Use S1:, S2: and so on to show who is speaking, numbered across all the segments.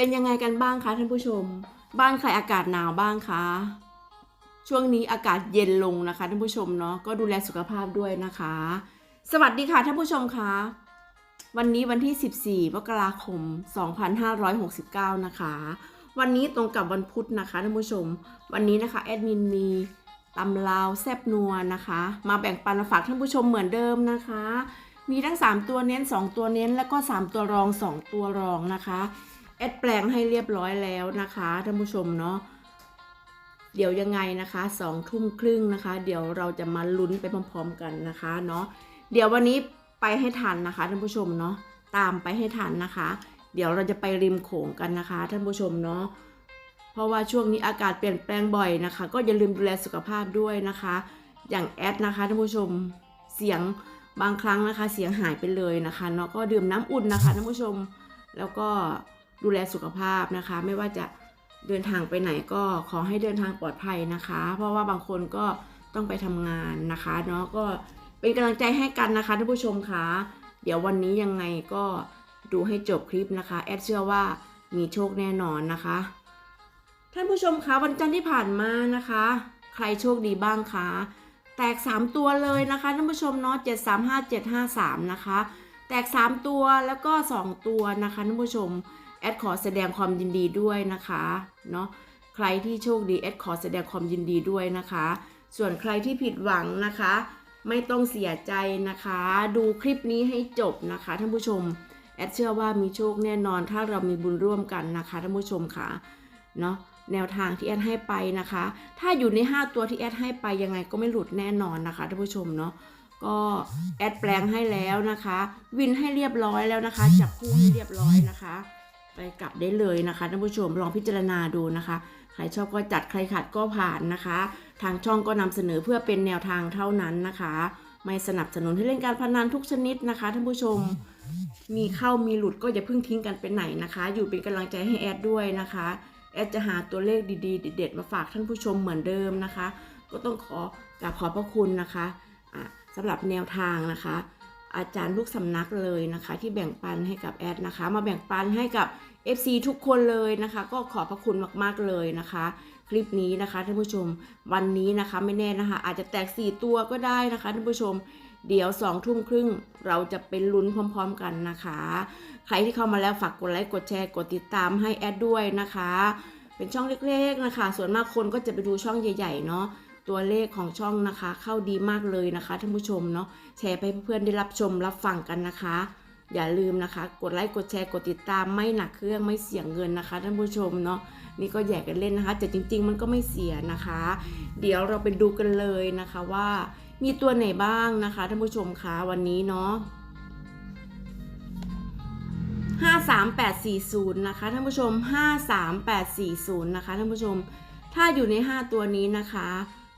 S1: เป็นยังไงกันบ้างคะท่านผู้ชม บ้านใครอากาศหนาวบ้างคะ ช่วงนี้อากาศเย็นลงนะคะท่านผู้ชมเนาะก็ดูแลสุขภาพด้วยนะคะ สวัสดีค่ะท่านผู้ชมคะวันนี้วันที่ 14มกราคม 2569 นะคะ วันนี้ตรงกับวันพุธนะคะท่านผู้ชม วันนี้นะคะแอดมินมีตำลาวแซบนัวนะคะ มาแบ่งปันมาฝากท่านผู้ชมเหมือนเดิมนะคะ มีทั้ง 3 ตัวเน้น 2 ตัวเน้นแล้วก็ 3 ตัวรอง 2 ตัวรองนะคะ แอดแปลงให้เรียบร้อยแล้วนะคะท่านผู้ชมเนาะเดี๋ยวยังไงนะคะสองทุ่มครึ่งนะคะ เดี๋ยวเราจะมาลุ้นไปพร้อมๆกันนะคะเนาะเดี๋ยววันนี้ไปให้ทันนะคะท่านผู้ชมเนาะตามไปให้ทันนะคะ เดี๋ยวเราจะไปริมโขงกันนะคะท่านผู้ชมเนาะเพราะว่าช่วงนี้อากาศเปลี่ยนแปลงบ่อยนะคะ ก็อย่าลืมดูแลสุขภาพด้วยนะคะ อย่างแอดนะคะท่านผู้ชมเสียงบางครั้งนะคะ เสียงหายไปเลยนะคะเนาะก็ดื่มน้ำอุ่นนะคะท่านผู้ชมแล้วก็ ดูแลสุขภาพนะคะ ไม่ว่าจะเดินทางไปไหนก็ขอให้เดินทางปลอดภัยนะคะ เพราะว่าบางคนก็ต้องไปทำงานนะคะเนาะก็เป็นกำลังใจให้กันนะคะท่านผู้ชมคะเดี๋ยววันนี้ยังไงก็ดูให้จบคลิปนะคะแอดเชื่อว่ามีโชคแน่นอนนะคะท่านผู้ชมคะวันจันทร์ที่ผ่านมานะคะ ใครโชคดีบ้างคะแตก 3 ตัวเลยนะคะท่านผู้ชมเนาะ735753 นะคะ แตก 3 ตัวแล้วก็ 2 ตัวนะคะท่านผู้ชม แอดขอแสดงความยินดีด้วยนะคะเนาะใครที่โชคดีแอดขอแสดงความยินดีด้วยนะคะ ส่วนใครที่ผิดหวังนะคะ ไม่ต้องเสียใจนะคะ ดูคลิปนี้ให้จบนะคะท่านผู้ชมแอดเชื่อว่ามีโชคแน่นอนถ้าเรามีบุญร่วมกันนะคะท่านผู้ชมค่ะเนาะแนวทางที่แอดให้ไปนะคะ ถ้าอยู่ใน 5 ตัวที่แอดให้ไปยังไงก็ไม่หลุดแน่นอนนะคะท่านผู้ชมเนาะก็แอดแปลงให้แล้วนะคะ วินให้เรียบร้อยแล้วนะคะจับคู่ให้เรียบร้อยนะคะ ไปกลับได้เลยนะคะท่านผู้ชมลองพิจารณาดูนะคะ ใครชอบก็จัดใครขัดก็ผ่านนะคะ ทางช่องก็นำเสนอเพื่อเป็นแนวทางเท่านั้นนะคะ ไม่สนับสนุนให้เล่นการพนันทุกชนิดนะคะท่านผู้ชมมีเข้ามีหลุดก็อย่าเพิ่งทิ้งกันไปไหนนะคะ อยู่เป็นกำลังใจให้แอดด้วยนะคะแอดจะหาตัวเลขดีๆ เด็ดๆมาฝากท่านผู้ชมเหมือนเดิมนะคะ ก็ต้องขอกราบขอบพระคุณนะคะะสำหรับแนวทางนะคะ อาจารย์ทุกสำนักเลยนะคะ ที่แบ่งปันให้กับแอดนะคะ มาแบ่งปันให้กับ FC ทุกคนเลยนะคะ ก็ขอบพระคุณมาก ๆ เลยนะคะ คลิปนี้นะคะท่านผู้ชมวันนี้นะคะไม่แน่นะคะ อาจจะแตก 4 ตัวก็ได้นะคะท่านผู้ชมเดี๋ยว2องทุ่มครึ่งเราจะเป็นลุ้นพร้อม ๆ กันนะคะ ใครที่เข้ามาแล้วฝากกดไลค์กดแชร์กดติดตามให้แอดด้วยนะคะ เป็นช่องเล็กๆนะคะ ส่วนมากคนก็จะไปดูช่องใหญ่ ๆ เนาะ ตัวเลขของช่องนะคะ เข้าดีมากเลยนะคะท่านผู้ชมเนาะแชร์ไปเพื่อนได้รับชมรับฟังกันนะคะ อย่าลืมนะคะ กดไลค์กดแชร์กดติดตามไม่หนักเครื่องไม่เสี่ยงเงินนะคะท่านผู้ชมเนาะนี่ก็แยกกันเล่นนะคะ แต่จริง ๆ มันก็ไม่เสียนะคะ เดี๋ยวเราไปดูกันเลยนะคะว่า มีตัวไหนบ้างนะคะท่านผู้ชมคะวันนี้เนาะ53840 นะคะท่านผู้ชม 53840 นะคะท่านผู้ชม ถ้าอยู่ใน 5 ตัวนี้นะคะ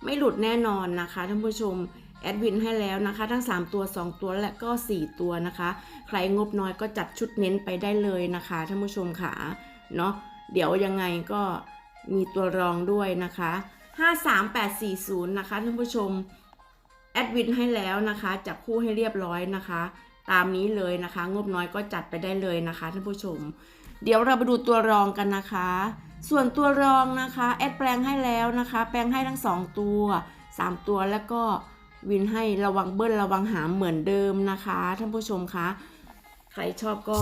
S1: ไม่หลุดแน่นอนนะคะท่านผู้ชมแอดวินให้แล้วนะคะ ทั้ง 3 ตัว 2 ตัวและก็ 4 ตัวนะคะ ใครงบน้อยก็จัดชุดเน้นไปได้เลยนะคะท่านผู้ชมค่ะเนาะเดี๋ยวยังไงก็มีตัวรองด้วยนะคะ 53840 นะคะท่านผู้ชมแอดวินให้แล้วนะคะจับคู่ให้เรียบร้อยนะคะ ตามนี้เลยนะคะ งบน้อยก็จัดไปได้เลยนะคะท่านผู้ชม เดี๋ยวเราไปดูตัวรองกันนะคะ ส่วนตัวรองนะคะแอดแปลงให้แล้วนะคะ แปลงให้ทั้ง 2 ตัว 3 ตัวแล้วก็วินให้ระวังเบิ้ลระวังหามเหมือนเดิมนะคะท่านผู้ชมคะใครชอบก็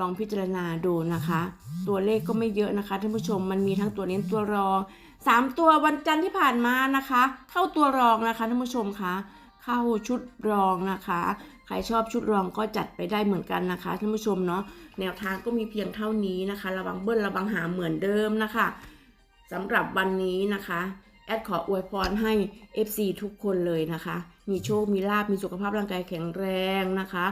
S1: ลองพิจารณาดูนะคะ ตัวเลขก็ไม่เยอะนะคะท่านผู้ชมมันมีทั้งตัวเน้นตัวรอง 3 ตัววันจันทร์ที่ผ่านมานะคะ เข้าตัวรองนะคะท่านผู้ชมคะ เข้าชุดรองนะคะ ใครชอบชุดรองก็จัดไปได้เหมือนกันนะคะท่านผู้ชมเนาะแนวทางก็มีเพียงเท่านี้นะคะ ระวังเบิ้ลระวังหาเหมือนเดิมนะคะสำหรับวันนี้นะคะแอดขออวยพรให้ FC ทุกคนเลยนะคะ มีโชค มีลาบ มีสุขภาพร่างกายแข็งแรงนะคะ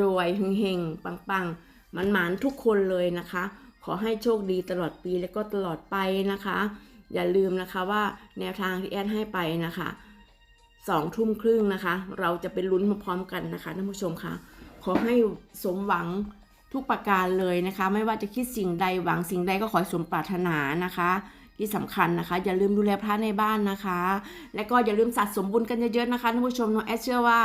S1: รวยๆเฮงๆ ปังๆ มันหมานทุกคนเลยนะคะ ขอให้โชคดีตลอดปีและก็ตลอดไปนะคะ อย่าลืมนะคะว่าแนวทางที่แอดให้ไปนะคะ สองทุ่มครึ่งนะคะ เราจะเป็นลุ้นพร้อมกันนะคะท่านผู้ชมคะขอให้สมหวังทุกประการเลยนะคะ ไม่ว่าจะคิดสิ่งใดหวังสิ่งใดก็ขอสมปรารถนานะคะ ที่สำคัญนะคะ อย่าลืมดูแลพระในบ้านนะคะ และก็อย่าลืมสะสมบุญกันเยอะๆนะคะท่านผู้ชมน้องแอดเชื่อว่า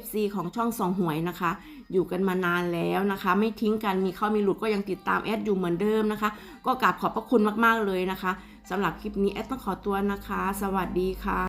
S1: FC ของช่องสองหวยนะคะ อยู่กันมานานแล้วนะคะ ไม่ทิ้งกันมีเข้ามีหลุดก็ยังติดตามแอดอยู่เหมือนเดิมนะคะ ก็กราบขอบพระคุณมากๆเลยนะคะสำหรับคลิปนี้แอดต้องขอตัวนะคะ สวัสดีค่ะ